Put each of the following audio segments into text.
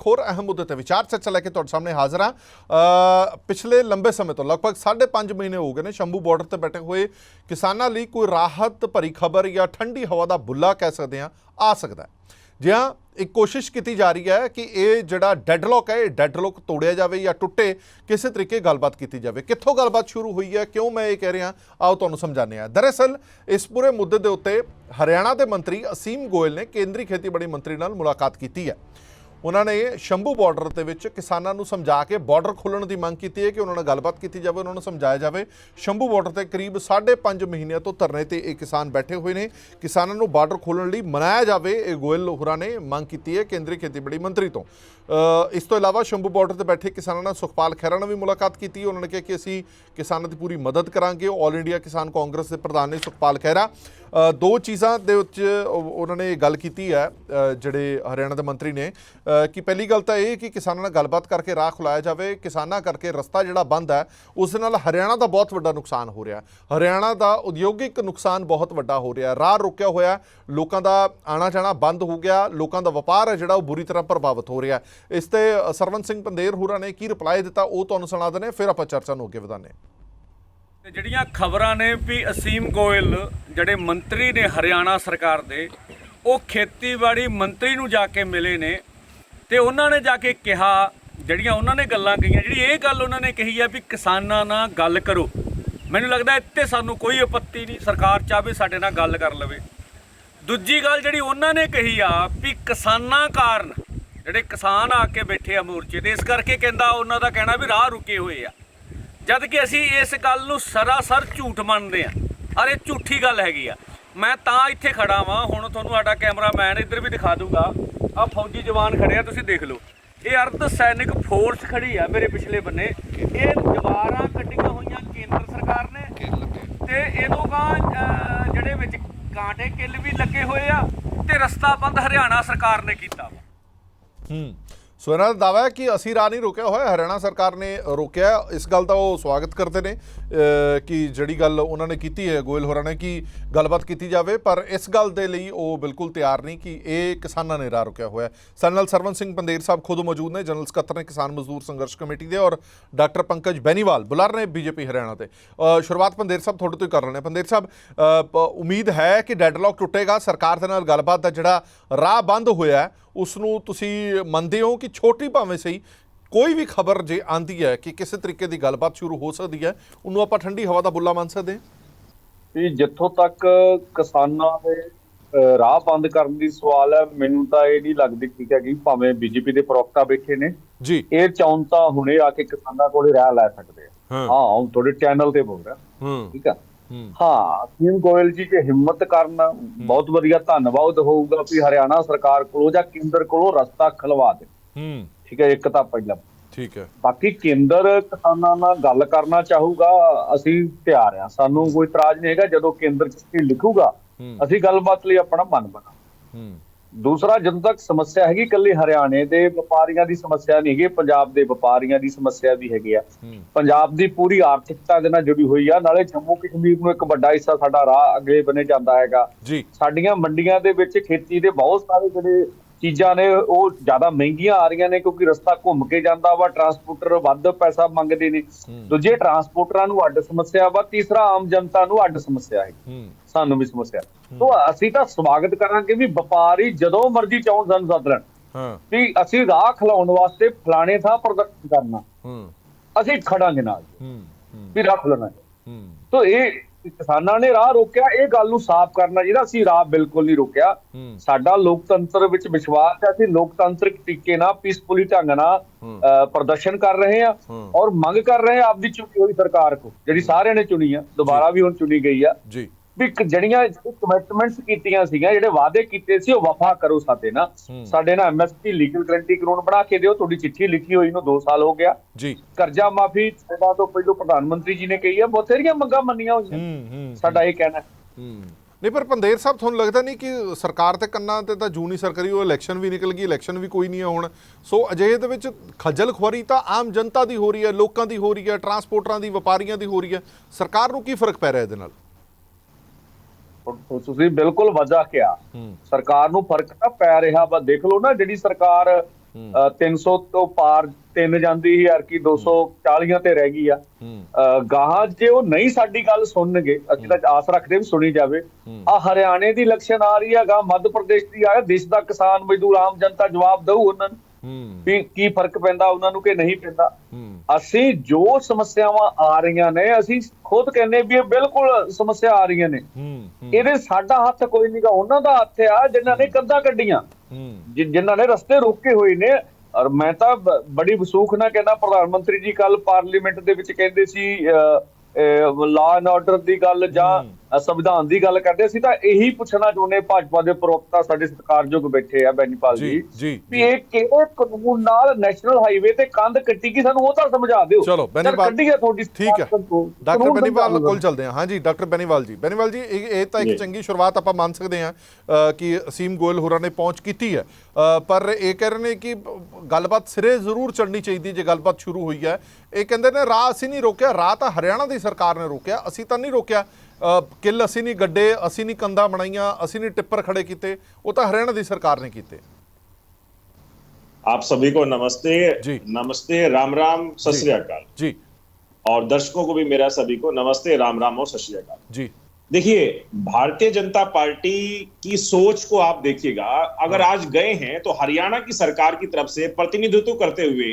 ਹੋਰ ਅਹਿਮ ਮੁੱਦੇ ਤੇ ਵਿਚਾਰ ਚਰਚਾ ਲੈ ਕੇ ਤੁਹਾਡੇ ਸਾਹਮਣੇ ਹਾਜ਼ਰ ਹਾਂ। ਪਿਛਲੇ ਲੰਬੇ ਸਮੇਂ ਤੋਂ ਲਗਭਗ 5.5 ਮਹੀਨੇ ਹੋ ਗਏ ਨੇ ਸ਼ੰਭੂ ਬਾਰਡਰ ਤੇ ਬੈਠੇ ਹੋਏ ਕਿਸਾਨਾਂ ਲਈ ਕੋਈ ਰਾਹਤ ਭਰੀ ਖਬਰ ਜਾਂ ਠੰਡੀ ਹਵਾ ਦਾ ਬੁੱਲਾ ਕਹਿ ਸਕਦੇ ਹਾਂ, ਆ ਸਕਦਾ ਹੈ। ਹਾਂ, ਇੱਕ ਕੋਸ਼ਿਸ਼ ਕੀਤੀ ਜਾ ਰਹੀ ਹੈ ਕਿ ਇਹ ਜਿਹੜਾ ਡੈਡਲੌਕ ਹੈ, ਇਹ ਡੈਡਲੌਕ ਤੋੜਿਆ ਜਾਵੇ ਜਾਂ ਟੁੱਟੇ, ਕਿਸੇ ਤਰੀਕੇ ਗੱਲਬਾਤ ਕੀਤੀ ਜਾਵੇ। ਕਿੱਥੋਂ ਗੱਲਬਾਤ ਸ਼ੁਰੂ ਹੋਈ ਹੈ, ਕਿਉਂ ਮੈਂ ਇਹ ਕਹਿ ਰਿਹਾ, ਆਓ ਤੁਹਾਨੂੰ ਸਮਝਾਉਂਦੇ ਹਾਂ। ਦਰਅਸਲ, ਇਸ ਪੂਰੇ ਮੁੱਦੇ ਦੇ ਉੱਤੇ ਹਰਿਆਣਾ ਦੇ ਮੰਤਰੀ ਅਸੀਮ ਗੋਇਲ ਨੇ ਕੇਂਦਰੀ ਖੇਤੀਬਾੜੀ ਮੰਤਰੀ ਨਾਲ ਮੁਲਾਕਾਤ ਕੀਤੀ ਹੈ। ਉਹਨਾਂ ਨੇ ਸ਼ੰਭੂ ਬਾਰਡਰ ਦੇ ਵਿੱਚ ਕਿਸਾਨਾਂ ਨੂੰ ਸਮਝਾ ਕੇ ਬਾਰਡਰ ਖੋਲ੍ਹਣ ਦੀ ਮੰਗ ਕੀਤੀ ਹੈ ਕਿ ਉਹਨਾਂ ਨਾਲ ਗੱਲਬਾਤ ਕੀਤੀ ਜਾਵੇ, ਉਹਨਾਂ ਨੂੰ ਸਮਝਾਇਆ ਜਾਵੇ। ਸ਼ੰਭੂ ਬਾਰਡਰ ਤੇ ਕਰੀਬ 5.5 ਮਹੀਨਿਆਂ ਤੋਂ ਧਰਨੇ ਤੇ ਇਹ ਕਿਸਾਨ ਬੈਠੇ ਹੋਏ ਨੇ। ਕਿਸਾਨਾਂ ਨੂੰ ਬਾਰਡਰ ਖੋਲ੍ਹਣ ਲਈ ਮਨਾਇਆ ਜਾਵੇ, ਇਹ ਗੋਇਲ ਹੋਰਾਂ ਨੇ ਮੰਗ ਕੀਤੀ ਹੈ ਕੇਂਦਰੀ ਖੇਤੀਬਾੜੀ ਮੰਤਰੀ ਤੋਂ। ਇਸ ਤੋਂ ਇਲਾਵਾ ਸ਼ੰਭੂ ਬਾਰਡਰ ਤੇ ਬੈਠੇ ਕਿਸਾਨਾਂ ਨਾਲ ਸੁਖਪਾਲ ਖਹਿਰਾ ਨਾਲ ਵੀ ਮੁਲਾਕਾਤ ਕੀਤੀ। ਉਹਨਾਂ ਨੇ ਕਿਹਾ ਕਿ ਅਸੀਂ ਕਿਸਾਨਾਂ ਦੀ ਪੂਰੀ ਮਦਦ ਕਰਾਂਗੇ। ਆਲ ਇੰਡੀਆ ਕਿਸਾਨ ਕਾਂਗਰਸ ਦੇ ਪ੍ਰਧਾਨ ਨੇ ਸੁਖਪਾਲ ਖਹਿਰਾ। ਦੋ ਚੀਜ਼ਾਂ ਦੇ ਵਿੱਚ ਉਹਨਾਂ ਨੇ ਗੱਲ ਕੀਤੀ ਹੈ ਜਿਹੜੇ ਹਰਿਆਣਾ ਦੇ ਮੰਤਰੀ ਨੇ। ਕਿ ਪਹਿਲੀ ਗੱਲ ਤਾਂ ਇਹ ਕਿ ਕਿਸਾਨਾਂ ਨਾਲ ਗੱਲਬਾਤ ਕਰਕੇ ਰਾਹ ਖੁਲਾਇਆ ਜਾਵੇ ਕਿਸਾਨਾਂ ਕਰਕੇ ਰਸਤਾ ਜਿਹੜਾ ਬੰਦ ਹੈ ਉਸ ਨਾਲ ਹਰਿਆਣਾ ਦਾ ਬਹੁਤ ਵੱਡਾ ਨੁਕਸਾਨ ਹੋ ਰਿਹਾ। ਹਰਿਆਣਾ ਦਾ ਉਦਯੋਗਿਕ ਨੁਕਸਾਨ ਬਹੁਤ ਵੱਡਾ ਹੋ ਰਿਹਾ। ਰਾਹ ਰੁਕਿਆ ਹੋਇਆ ਲੋਕਾਂ ਦਾ ਆਣਾ ਜਾਣਾ ਬੰਦ ਹੋ ਗਿਆ ਲੋਕਾਂ ਦਾ ਵਪਾਰ ਹੈ ਜਿਹੜਾ ਉਹ ਬੁਰੀ ਤਰ੍ਹਾਂ ਪ੍ਰਭਾਵਿਤ ਹੋ ਰਿਹਾ। ਇਸ ਤੇ ਅ, ਸਰਵਨ ਸਿੰਘ ਪੰਦੇਰ ਹੋਰਾਂ ਨੇ ਕੀ ਰਿਪਲਾਈ ਦਿੱਤਾ ਉਹ ਤੁਹਾਨੂੰ ਸੁਣਾ ਦਿੰਦੇ ਹਾਂ, ਫਿਰ ਆਪਾਂ ਚਰਚਾ ਨੂੰ ਅੱਗੇ ਵਧਾਉਂਦੇ ਹਾਂ। ਤੇ ਜਿਹੜੀਆਂ ਖਬਰਾਂ ਨੇ ਵੀ ਅਸੀਮ ਗੋਇਲ, ਜਿਹੜੇ ਮੰਤਰੀ ਨੇ ਹਰਿਆਣਾ ਸਰਕਾਰ ਦੇ, ਉਹ ਖੇਤੀਬਾੜੀ ਮੰਤਰੀ ਨੂੰ ਜਾ ਕੇ ਮਿਲੇ ਨੇ ਤੇ ਉਹਨਾਂ ਨੇ ਜਾ ਕੇ ਕਿਹਾ, ਜਿਹੜੀਆਂ ਉਹਨਾਂ ਨੇ ਗੱਲਾਂ ਕਹੀਆਂ, ਜਿਹੜੀ ਇਹ ਗੱਲ ਉਹਨਾਂ ਨੇ ਕਹੀ ਆ ਵੀ ਕਿਸਾਨਾਂ ਨਾਲ ਗੱਲ ਕਰੋ। ਮੈਨੂੰ ਲੱਗਦਾ ਇੱਥੇ ਸਾਨੂੰ ਕੋਈ ਆਪੱਤੀ ਨਹੀਂ, ਸਰਕਾਰ ਚਾਹਵੇ ਸਾਡੇ ਨਾਲ ਗੱਲ ਕਰ ਲਵੇ। ਦੂਜੀ ਗੱਲ ਜਿਹੜੀ ਉਹਨਾਂ ਨੇ ਕਹੀ ਆ ਵੀ ਕਿਸਾਨਾਂ ਕਾਰਨ ਜਿਹੜੇ ਕਿਸਾਨ ਆ ਕੇ ਬੈਠੇ ਆ ਮੋਰਚੇ ਤੇ ਇਸ ਕਰਕੇ ਕਹਿੰਦਾ, ਉਹਨਾਂ ਦਾ ਕਹਿਣਾ ਵੀ ਰਾਹ ਰੁਕੇ ਹੋਏ ਆ। ਜਦ ਕਿ ਅਸੀਂ ਇਸ ਗੱਲ ਨੂੰ ਸਰਾਸਰ ਝੂਠ ਮੰਨਦੇ ਆ ਅਰੇ ਝੂਠੀ ਗੱਲ ਹੈਗੀ ਆ। ਮੈਂ ਤਾਂ ਇੱਥੇ ਖੜਾ ਵਾਂ ਹੁਣ ਤੁਹਾਨੂੰ ਸਾਡਾ ਕੈਮਰਾਮੈਨ ਇੱਧਰ ਵੀ ਦਿਖਾ ਦੂੰਗਾ। ਆ ਫੌਜੀ ਜਵਾਨ ਖੜੇ ਆ ਤੁਸੀਂ ਦੇਖ ਲਓ। ਇਹ ਅਰਧ ਸੈਨਿਕ ਫੋਰਸ ਖੜੀ ਆ ਮੇਰੇ ਪਿਛਲੇ ਬੰਨੇ। ਇਹ ਜਵਾਰਾਂ ਕੱਢੀਆਂ ਹੋਈਆਂ ਕੇਂਦਰ ਸਰਕਾਰ ਨੇ। ਤੇ ਇਹਦੋਂ ਗਾਂ ਜਿਹੜੇ ਵਿੱਚ ਕਾਂਟੇ ਕਿੱਲ ਵੀ ਲੱਗੇ ਹੋਏ ਆ ਤੇ ਰਸਤਾ ਬੰਦ ਹਰਿਆਣਾ ਸਰਕਾਰ ਨੇ ਕੀਤਾ। ਵਾ ਹੂੰ। ਸੋ ਇਹਨਾਂ ਦਾ ਦਾਵਾ ਹੈ ਕਿ ਅਸੀਂ ਰਾਹ ਨਹੀਂ ਰੋਕਿਆ ਹੋਇਆ, ਹਰਿਆਣਾ ਸਰਕਾਰ ਨੇ ਰੋਕਿਆ ਇਸ ਗੱਲ ਦਾ ਉਹ ਸਵਾਗਤ ਕਰਦੇ ਨੇ। ਕਿ ਜਿਹੜੀ ਗੱਲ ਉਹਨਾਂ ਨੇ ਕੀਤੀ ਹੈ ਗੋਇਲ ਹੋਰਾਂ ਨੇ ਕਿ ਗੱਲਬਾਤ ਕੀਤੀ ਜਾਵੇ ਪਰ ਇਸ ਗੱਲ ਦੇ ਲਈ ਉਹ ਬਿਲਕੁਲ ਤਿਆਰ ਨਹੀਂ ਕਿ ਇਹ ਕਿਸਾਨਾਂ ਨੇ ਰਾਹ ਰੁਕਿਆ ਹੋਇਆ ਹੈ। ਸਾਡੇ ਨਾਲ ਸਰਵਨ ਸਿੰਘ ਪੰਦੇਰ ਸਾਹਿਬ ਖੁਦ ਮੌਜੂਦ ਨੇ ਜਨਰਲ ਸਕੱਤਰ ਨੇ ਕਿਸਾਨ ਮਜ਼ਦੂਰ ਸੰਘਰਸ਼ ਕਮੇਟੀ ਦੇ ਔਰ ਡਾਕਟਰ ਪੰਕਜ ਬੈਨੀਵਾਲ ਬੁਲਾਰ ਨੇ ਬੀਜੇਪੀ ਹਰਿਆਣਾ ਤੇ ਸ਼ੁਰੂਆਤ ਪੰਦੇਰ ਸਾਹਿਬ ਤੁਹਾਡੇ ਤੋਂ ਹੀ ਕਰ ਰਹੇ ਨੇ ਪੰਦੇਰ ਸਾਹਿਬ ਪ- ਉਮੀਦ ਹੈ ਕਿ ਡੈਡਲੌਕ ਟੁੱਟੇਗਾ ਸਰਕਾਰ ਦੇ ਨਾਲ ਗੱਲਬਾਤ ਦਾ ਜਿਹੜਾ ਰਾਹ ਬੰਦ ਹੋਇਆ ਹੈ, ਉਸ ਨੂੰ ਤੁਸੀਂ ਮੰਨਦੇ ਹੋ ਕਿ ਛੋਟੀ ਭਾਵੇਂ ਸਹੀ ਕੋਈ ਵੀ ਖਬਰ ਜੇ ਆਂਦੀ ਹੈ ਕਿ ਕਿਸੇ ਤਰੀਕੇ ਦੀ ਗੱਲਬਾਤ ਸ਼ੁਰੂ ਹੋ ਸਕਦੀ ਹੈ ਉਹਨੂੰ ਆਪਾਂ ਠੰਡੀ ਹਵਾ ਦਾ ਬੁੱਲਾ ਮੰਨ ਸਕਦੇ ਹਾਂ? ਵੀ ਜਿੱਥੋਂ ਤੱਕ ਕਿਸਾਨਾਂ ਦੇ ਰਾਹ ਬੰਦ ਕਰਨ ਦੀ ਸਵਾਲ ਹੈ ਮੈਨੂੰ ਤਾਂ ਇਹ ਨਹੀਂ ਲੱਗਦੀ ਠੀਕ ਹੈ ਕਿ ਭਾਵੇਂ ਬੀਜੇਪੀ ਦੇ ਪ੍ਰਵਕਤਾ ਬੈਠੇ ਨੇ ਜੀ। ਇਹ ਚਾਹੁਣ ਤਾਂ ਹੁਣੇ ਆ ਕੇ ਕਿਸਾਨਾਂ ਕੋਲੇ ਰਾਹ ਲੈ ਸਕਦੇ ਆ। ਹਾਂ। ਹਾਂ ਹੁਣ ਤੁਹਾਡੇ ਚੈਨਲ ਤੇ ਬੋਲ ਰਿਹਾ। ਹੂੰ। ਠੀਕ ਆ? ਹੂੰ। ਹਾਂ ਅਸੀਮ ਗੋਇਲ ਜੀ ਜੇ ਹਿੰਮਤ ਕਰਨ ਬਹੁਤ ਵਧੀਆ ਧੰਨਵਾਦ ਹੋਊਗਾ ਵੀ ਹਰਿਆਣਾ ਸਰਕਾਰ ਕੋਲੋਂ ਜਾਂ ਕੇਂਦਰ ਕੋਲੋਂ ਰਸਤਾ ਖਲਵਾ ਦੇ। ਹੂੰ। ਠੀਕ ਹੈ ਇੱਕ ਤਾਂ ਪਹਿਲਾਂ। ਠੀਕ ਹੈ। ਬਾਕੀ ਕੇਂਦਰ ਕਿਸਾਨਾਂ ਨਾਲ ਗੱਲ ਕਰਨਾ ਚਾਹੂਗਾ ਅਸੀਂ ਤਿਆਰ ਆ ਸਾਨੂੰ ਕੋਈ ਇਤਰਾਜ਼ ਨਹੀਂ ਹੈਗਾ ਜਦੋਂ ਕੇਂਦਰ ਚਿੱਠੀ ਲਿਖੂਗਾ ਅਸੀਂ ਗੱਲਬਾਤ ਲਈ ਆਪਣਾ ਮਨ ਬਣਾ। ਹੂੰ। ਦੂਸਰਾ ਜਦੋਂ ਤੱਕ ਸਮੱਸਿਆ ਹੈਗੀ ਕੱਲੇ ਹਰਿਆਣੇ ਦੇ ਵਪਾਰੀਆਂ ਦੀ ਸਮੱਸਿਆ ਨਹੀਂ ਹੈਗੀ ਪੰਜਾਬ ਦੇ ਵਪਾਰੀਆਂ ਦੀ ਸਮੱਸਿਆ ਵੀ ਹੈਗੀ ਆ। ਪੰਜਾਬ ਦੀ ਪੂਰੀ ਆਰਥਿਕਤਾ ਦੇ ਨਾਲ ਜੁੜੀ ਹੋਈ ਆ ਨਾਲੇ ਜੰਮੂ ਕਸ਼ਮੀਰ ਨੂੰ ਇੱਕ ਵੱਡਾ ਹਿੱਸਾ ਸਾਡਾ ਰਾਹ ਅੱਗੇ ਬਨੇ ਜਾਂਦਾ ਹੈਗਾ। ਸਾਡੀਆਂ ਮੰਡੀਆਂ ਦੇ ਵਿੱਚ ਖੇਤੀ ਦੇ ਬਹੁਤ ਸਾਰੇ ਜਿਹੜੇ ਚੀਜ਼ਾਂ ਨੇ ਉਹ ਜ਼ਿਆਦਾ ਮਹਿੰਗੀਆਂ ਆ ਰਹੀਆਂ ਨੇ ਕਿਉਂਕਿ ਰਸਤਾ ਘੁੰਮ ਕੇ ਜਾਂਦਾ ਵਾ ਟਰਾਂਸਪੋਰਟਰ ਵੱਧ ਪੈਸਾ ਮੰਗਦੇ ਨੇ। ਦੂਜੇ ਟਰਾਂਸਪੋਰਟਰਾਂ ਨੂੰ ਅੱਡ ਸਮੱਸਿਆ ਵਾ ਤੀਸਰਾ ਆਮ ਜਨਤਾ ਨੂੰ ਅੱਡ ਸਮੱਸਿਆ ਹੈ। ਸਾਨੂੰ ਵੀ ਸਮੱਸਿਆ। ਤੋਂ ਅਸੀਂ ਤਾਂ ਸਵਾਗਤ ਕਰਾਂਗੇ ਵੀ ਵਪਾਰੀ ਜਦੋਂ ਮਰਜ਼ੀ ਚਾਹਣ ਸਾਨੂੰ ਸੱਦ ਲੈਣ। ਹਾਂ। ਵੀ ਅਸੀਂ ਰਾਹ ਖਲਾਉਣ ਵਾਸਤੇ ਫਲਾਣੇ ਥਾਂ ਪ੍ਰਦਰਸ਼ਨ ਕਰਨਾ। ਹੂੰ। ਅਸੀਂ ਖੜਾਂਗੇ ਨਾਲ। ਵੀ ਰੱਖ ਲੈਣਾ। ਹੂੰ। ਤੋਂ ਇਹ ਕਿਸਾਨਾਂ ਨੇ ਰਾਹ ਰੋਕਿਆ ਇਹ ਗੱਲ ਨੂੰ ਸਾਫ਼ ਕਰਨਾ ਜਿਹੜਾ ਅਸੀਂ ਰਾਹ ਬਿਲਕੁਲ ਨਹੀਂ ਰੋਕਿਆ। ਸਾਡਾ ਲੋਕਤੰਤਰ ਵਿੱਚ ਵਿਸ਼ਵਾਸ ਹੈ ਅਸੀਂ ਲੋਕਤੰਤਰਿਕ ਤਰੀਕੇ ਨਾਲ ਪੀਸਫੁਲੀ ਢੰਗ ਨਾਲ ਪ੍ਰਦਰਸ਼ਨ ਕਰ ਰਹੇ ਹੂੰ। ਔਰ ਮੰਗ ਕਰ ਰਹੇ ਹਾਂ ਆਪਦੀ ਚੁਣੀ ਹੋਈ ਸਰਕਾਰ ਕੋ ਜਿਹੜੀ ਸਾਰਿਆਂ ਨੇ ਚੁਣੀ ਆ ਦੁਬਾਰਾ ਵੀ ਹੁਣ ਚੁਣੀ ਗਈ ਆ। ਜੀ। ਵੀ ਜਿਹੜੀਆਂ ਕਮਿਟਮੈਂਟਸ ਕੀਤੀਆਂ ਸੀਗੀਆਂ ਜਿਹੜੇ ਵਾਅਦੇ ਕੀਤੇ ਸੀ ਉਹ ਵਫਾ ਕਰੋ ਸਾਡੇ ਨਾਲ। ਹੂੰ। ਸਾਡੇ ਨਾਲ ਐਮਐਸਪੀ ਲੀਗਲ ਗਰੰਟੀ ਕਾਨੂੰਨ ਬਣਾ ਕੇ ਦਿਓ। ਤੁਹਾਡੀ ਚਿੱਠੀ ਲਿਖੀ ਹੋਈ ਨੂੰ 2 ਸਾਲ ਹੋ ਗਿਆ। ਜੀ। ਕਰਜ਼ਾ ਮਾਫੀ ਸੇਵਾ ਤੋਂ ਪਹਿਲਾਂ ਪ੍ਰਧਾਨ ਮੰਤਰੀ ਜੀ ਨੇ ਕਹੀ ਆ। ਬਥੇਰੀਆਂ ਮੰਗਾਂ ਮੰਨੀਆਂ ਹੋਈਆਂ। ਹੂੰ ਹੂੰ ਸਾਡਾ ਇਹ ਕਹਿਣਾ ਹੈ। ਹੂੰ। ਨਹੀਂ ਪਰ ਪੰਦੇਰ ਸਾਹਿਬ ਤੁਹਾਨੂੰ ਲੱਗਦਾ ਨਹੀਂ ਕਿ ਸਰਕਾਰ ਤੇ ਕੰਨਾਂ ਤੇ ਤਾਂ ਜੂ ਨਹੀਂ ਸਰਕਾਰੀ ਉਹ ਇਲੈਕਸ਼ਨ ਵੀ ਨਿਕਲ ਗਈ ਇਲੈਕਸ਼ਨ ਵੀ ਕੋਈ ਨਹੀਂ ਹੈ ਹੁਣ। ਸੋ ਅਜਿਹੇ ਦੇ ਵਿੱਚ ਖੱਜਲ ਖੁਆਰੀ ਤਾਂ ਆਮ ਜਨਤਾ ਦੀ ਹੋ ਰਹੀ ਹੈ ਲੋਕਾਂ ਦੀ ਹੋ ਰਹੀ ਹੈ ਟਰਾਂਸਪੋਰਟਰਾਂ ਦੀ ਵਪਾਰੀਆਂ ਦੀ ਹੋ ਰਹੀ ਹੈ। ਸਰਕਾਰ ਨੂੰ ਕੀ ਫ਼ਰਕ ਪੈ ਰਿਹਾ ਇਹਦੇ ਨਾਲ? ਤੁਸੀਂ ਬਿਲਕੁਲ ਵਜ੍ਹਾ ਕਿਹਾ। ਸਰਕਾਰ ਨੂੰ ਫ਼ਰਕ ਤਾਂ ਪੈ ਰਿਹਾ ਵਾ ਦੇਖ ਲਓ ਨਾ ਜਿਹੜੀ ਸਰਕਾਰ ਅ, 300 ਤੋਂ ਪਾਰ ਤਿੰਨ ਜਾਂਦੀ ਸੀ ਕਿ 240 ਤੇ ਰਹਿ ਗਈ ਆ। ਗਾਹਾਂ ਜੇ ਉਹ ਨਹੀਂ ਸਾਡੀ ਗੱਲ ਸੁਣਨਗੇ ਅਸੀਂ ਤਾਂ ਆਸ ਰੱਖਦੇ ਵੀ ਸੁਣੀ ਜਾਵੇ। ਆ ਹਰਿਆਣੇ ਦੀ ਇਲੈਕਸ਼ਨ ਆ ਰਹੀ ਆ ਗਾ ਮੱਧ ਪ੍ਰਦੇਸ਼ ਦੀ ਆ ਦੇਸ਼ ਦਾ ਕਿਸਾਨ ਮਜ਼ਦੂਰ ਆਮ ਜਨਤਾ ਜਵਾਬ ਦਊ ਉਹਨਾਂ ਨੂੰ। ਵੀ ਕੀ ਫ਼ਰਕ ਪੈਂਦਾ ਉਹਨਾਂ ਨੂੰ ਕਿ ਨਹੀਂ ਪੈਂਦਾ। ਅਸੀਂ ਜੋ ਸਮੱਸਿਆਵਾਂ ਆ ਰਹੀਆਂ ਨੇ ਅਸੀਂ ਖੁਦ ਕਹਿੰਦੇ ਵੀ ਇਹ ਬਿਲਕੁਲ ਸਮੱਸਿਆ ਆ ਰਹੀਆਂ ਨੇ। ਇਹਦੇ ਸਾਡਾ ਹੱਥ ਕੋਈ ਨਹੀਂਗਾ ਉਹਨਾਂ ਦਾ ਹੱਥ ਆ ਜਿਨ੍ਹਾਂ ਨੇ ਕੰਧਾਂ ਕੱਢੀਆਂ। ਜਿਨ੍ਹਾਂ ਨੇ ਰਸਤੇ ਰੋਕੇ ਹੋਏ ਨੇ। ਔਰ ਮੈਂ ਤਾਂ ਬੜੀ ਵਸੂਖ ਨਾਲ ਕਹਿੰਦਾ ਪ੍ਰਧਾਨ ਮੰਤਰੀ ਜੀ ਕੱਲ ਪਾਰਲੀਮੈਂਟ ਦੇ ਵਿੱਚ ਕਹਿੰਦੇ ਸੀ ਲਾਅ ਐਂਡ ਆਰਡਰ ਦੀ ਗੱਲ ਜਾਂ ਸੰਵਿਧਾਨ ਦੀ ਗੱਲ ਕਰਦੇ ਸੀ ਤਾਂ ਇਹੀ ਪੁੱਛਣਾ ਚਾਹੁੰਦੇ ਭਾਜਪਾ ਦੇ ਪ੍ਰਵਕਤਾ ਸਾਡੇ ਸਤਿਕਾਰਯੋਗ ਬੈਠੇ ਆ ਬੈਨੀਪਾਲ ਜੀ, ਵੀ ਇਹ ਕਿਹੜੇ ਕਾਨੂੰਨ ਨਾਲ ਨੈਸ਼ਨਲ ਹਾਈਵੇ ਤੇ ਕੰਧ ਕੱਟੀ ਗਈ ਸਾਨੂੰ ਉਹ ਤਾਂ ਸਮਝਾ ਦਿਓ। ਚਲੋ, ਤੁਹਾਡੀ ਠੀਕ ਹੈ। ਡਾਕਟਰ ਦਿਓ। ਕੋਲ ਚੱਲਦੇ ਹਾਂ। ਹਾਂਜੀ ਡਾਕਟਰ ਬੈਨੀਵਾਲ ਜੀ। ਬੈਨੀਵਾਲ ਜੀ ਇਹ ਤਾਂ ਇੱਕ। ਚੰਗੀ ਸ਼ੁਰੂਆਤ ਆਪਾਂ ਮੰਨ ਸਕਦੇ ਹਾਂ ਕਿ ਅਸੀਮ ਗੋਇਲ ਹੋਰਾਂ ਨੇ ਪਹੁੰਚ ਕੀਤੀ ਹੈ। ਪਰ ਇਹ ਕਹਿ ਰਹੇ ਨੇ ਕਿ ਗੱਲਬਾਤ ਸਿਰੇ ਜ਼ਰੂਰ ਚੜਨੀ ਚਾਹੀਦੀ ਜੇ ਗੱਲਬਾਤ ਸ਼ੁਰੂ ਹੋਈ ਹੈ। ਇਹ ਕਹਿੰਦੇ ਨੇ ਰਾਹ ਅਸੀਂ ਨਹੀਂ ਰੋਕਿਆ ਰਾਹ ਤਾਂ ਹਰਿਆਣਾ ਦੀ ਸਰਕਾਰ ਨੇ ਰੋਕਿਆ। ਅਸੀਂ ਤਾਂ ਨਹੀਂ ਰੋਕਿਆ। ਕਿੱਲ ਅਸੀਂ ਨਹੀਂ ਗੱਡੇ ਅਸੀਂ ਨਹੀਂ ਕੰਧਾਂ ਬਣਾਈਆਂ ਅਸੀਂ ਨਹੀਂ ਟਿੱਪਰ ਖੜੇ ਕੀਤੇ ਉਹ ਤਾਂ ਹਰਿਆਣਾ ਦੀ ਸਰਕਾਰ ਨੇ ਕੀਤੇ आप सभी को नमस्ते जी। नमस्ते राम राम सत जी। श्री अकाल ਜੀ और दर्शकों को भी मेरा सभी को नमस्ते राम राम और सत श्री अकाल ਜੀ देखिए भारतीय जनता पार्टी की सोच को आप देखिएगा अगर आज गए हैं तो हरियाणा की सरकार की तरफ से प्रतिनिधित्व करते हुए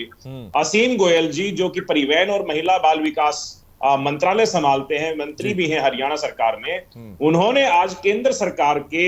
असीम गोयल जी जो कि परिवहन और महिला बाल विकास आ, मंत्रालय संभालते हैं मंत्री भी हैं हरियाणा सरकार में उन्होंने आज केंद्र सरकार के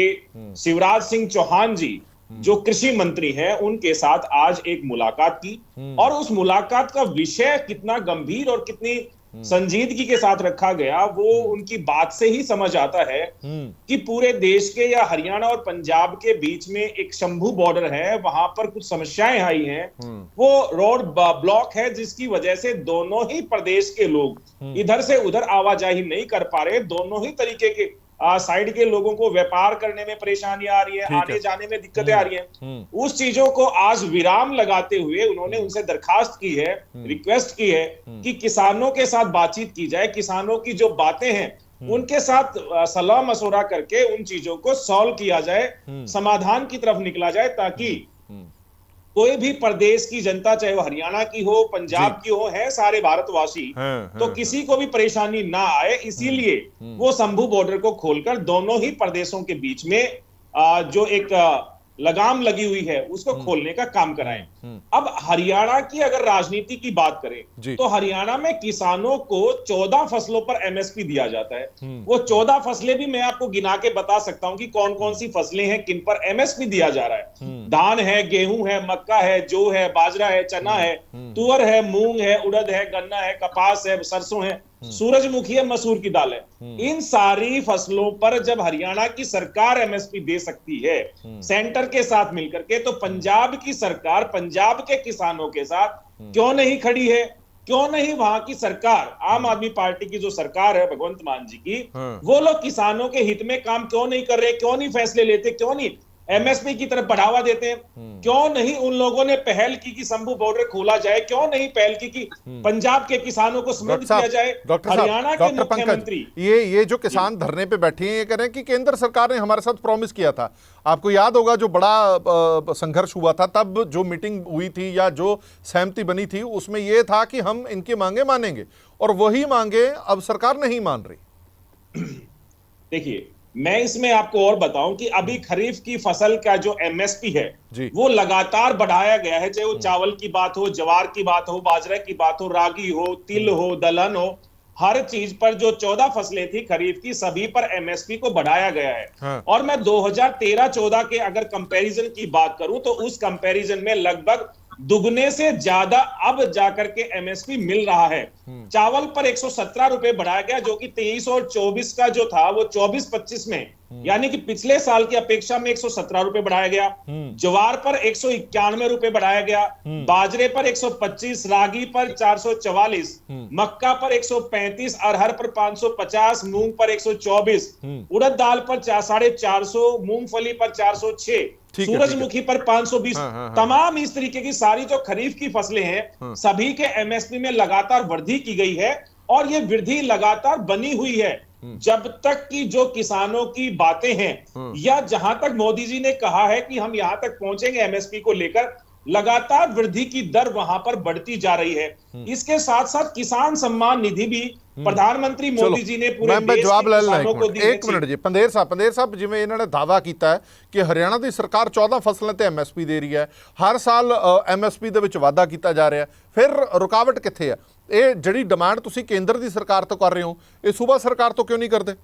शिवराज सिंह चौहान जी जो कृषि मंत्री हैं उनके साथ आज एक मुलाकात की और उस मुलाकात का विषय कितना गंभीर और कितनी संजीदगी के साथ रखा गया वो उनकी बात से ही समझ आता है कि पूरे देश के या हरियाणा और पंजाब के बीच में एक शंभू बॉर्डर है वहाँ पर कुछ समस्याएँ आई हैं। वो रोड ब्लॉक है जिसकी वजह से दोनों ही प्रदेश के लोग इधर से उधर आवाजाही नहीं कर पा रहे दोनों ही तरीके के साइड के लोगों को व्यापार करने में परेशानी आ रही है है। आने जाने में दिक्कतें आ रही हैं। उस चीज़ों को आज विराम लगाते हुए उन्होंने उनसे दरखास्त की है रिक्वेस्ट की है कि किसानों के साथ बातचीत की जाए किसानों की जो बातें हैं उनके साथ सलाह मशवरा करके उन चीज़ों को सॉल्व किया जाए समाधान की तरफ़ निकला जाए ताकि कोई भी प्रदेश की जनता चाहे वो हरियाणा की हो पंजाब की हो है सारे भारतवासी हैं, तो है, किसी को भी परेशानी ना आए इसीलिए वो शंभू बॉर्डर को खोलकर दोनों ही प्रदेशों के बीच में जो एक लगाम लगी हुई है उसको खोलने का काम कराएँ। अब हरियाणा की अगर राजनीति की बात करें तो हरियाणा में किसानों को 14 फ़सलों पर एमएसपी दिया जाता है। वो 14 फ़सलें भी मैं आपको गिना के बता सकता हूँ कि कौन कौन सी फ़सलें हैं किन पर एमएसपी दिया जा रहा है। धान है गेहूँ है मक्का है जो है बाजरा है चना है तुअर है मूंग है उड़द है गन्ना है कपास है सरसों है। सूरजमुखी है मसूर की दाल। है इन सारी फ़सलों पर जब हरियाणा की सरकार एमएसपी दे सकती है सेंटर के साथ मिलकर के तो पंजाब की सरकार पंजाब के किसानों के साथ क्यों नहीं खड़ी है? क्यों नहीं वहाँ की सरकार आम आदमी पार्टी की जो सरकार है भगवंत मान जी की हाँ। वो लोग किसानों के हित में काम क्यों नहीं कर रहे? क्यों नहीं फैसले लेते? क्यों नहीं? एमएसपी की तरफ़ बढ़ावा देते हैं। क्यों नहीं उन लोगों ने पहल की कि शंभू बॉर्डर खोला जाए? क्यों नहीं पहल की कि पंजाब के किसानों को समृद्ध किया जाए? हरियाणा के मुख्यमंत्री। ये ये जो किसान धरने पे बैठे हैं ये कह रहे हैं कि केंद्र सरकार ने हमारे साथ प्रॉमिस किया था। आपको याद होगा जो बड़ा संघर्ष हुआ था तब जो मीटिंग हुई थी या जो सहमति बनी थी उसमें यह था कि हम इनकी मांगे मानेंगे। और वही मांगे अब सरकार नहीं मान रही। देखिए मैं इसमें आपको और बताऊँ कि अभी खरीफ की फ़सल का जो एमएसपी है वो लगातार बढ़ाया गया है चाहे वो चावल की बात हो जवार की बात हो बाजरा की बात हो रागी हो तिल हो दलहन हो हर चीज़ पर जो चौदह फ़सलें थी खरीफ की सभी पर एमएसपी को बढ़ाया गया है। हाँ। और मैं 2013-14 के अगर कंपैरिजन की बात करूँ तो उस कंपैरिजन में लगभग दुगने से ज्यादा अब जाकर के एमएसपी मिल रहा है चावल पर 117 रुपए बढ़ाया गया जो कि 23 और 24 का जो था वो 24-25 में यानी कि पिछले साल की अपेक्षा में 117 रुपए बढ़ाया गया। ज्वार पर एक सौ इक्यानवे रुपए बढ़ाया गया। बाजरे पर 125 रागी पर 444 मक्का पर 135 अरहर पर 550 मूंग पर 124 उड़द दाल पर चा- साढ़े चार सौ मूंगफली पर 406 ठीक है, सूरजमुखी पर 520 हाँ, हाँ, हाँ। तमाम इस तरीके की सारी जो खरीफ की फ़सलें हैं सभी के एमएसपी में लगातार वृद्धि की गई है और ये वृद्धि लगातार बनी हुई है। जब तक कि जो किसानों की बातें हैं या जहां तक मोदी जी ने कहा है कि हम यहां तक पहुंचेंगे एमएसपी को लेकर लगातार वृद्धि की दर वहां पर बढ़ती जा रही है इसके साथ साथ किसान सम्मान निधि भी प्रधानमंत्री ਚਲੋ मोदी जी ने पूरे ਮੈਂ ਮੈਂ देश ਜਵਾਬ के ਲੈ ਲੈਣਾ किसानों ਇੱਕ को ਮਿੰਟ दी है ਇੱਕ ਮਿੰਟ ਜੀ ਪੰਦੇਰ ਸਾਹਿਬ ਪੰਦੇਰ ਸਾਹਿਬ ਜਿਵੇਂ ਇਹਨਾਂ ਨੇ ਦਾਵਾ ਕੀਤਾ ਹੈ ਕਿ ਹਰਿਆਣਾ ਦੀ ਸਰਕਾਰ 14 ਫਸਲਾਂ ਤੇ ਐਮਐਸਪੀ ਦੇ ਰਹੀ ਹੈ ਹਰ ਸਾਲ ਐਮਐਸਪੀ ਦੇ ਵਿੱਚ ਵਾਧਾ ਕੀਤਾ ਜਾ ਰਿਹਾ ਹੈ ਫਿਰ ਰੁਕਾਵਟ ਕਿੱਥੇ ਹੈ ਇਹ ਜਿਹੜੀ ਡਿਮਾਂਡ ਤੁਸੀਂ ਕੇਂਦਰ ਦੀ ਸਰਕਾਰ ਤੋਂ ਕਰ ਰਹੇ ਹੋ ਇਹ ਸੂਬਾ ਸਰਕਾਰ ਤੋਂ ਕਿਉਂ ਨਹੀਂ ਕਰਦੇ?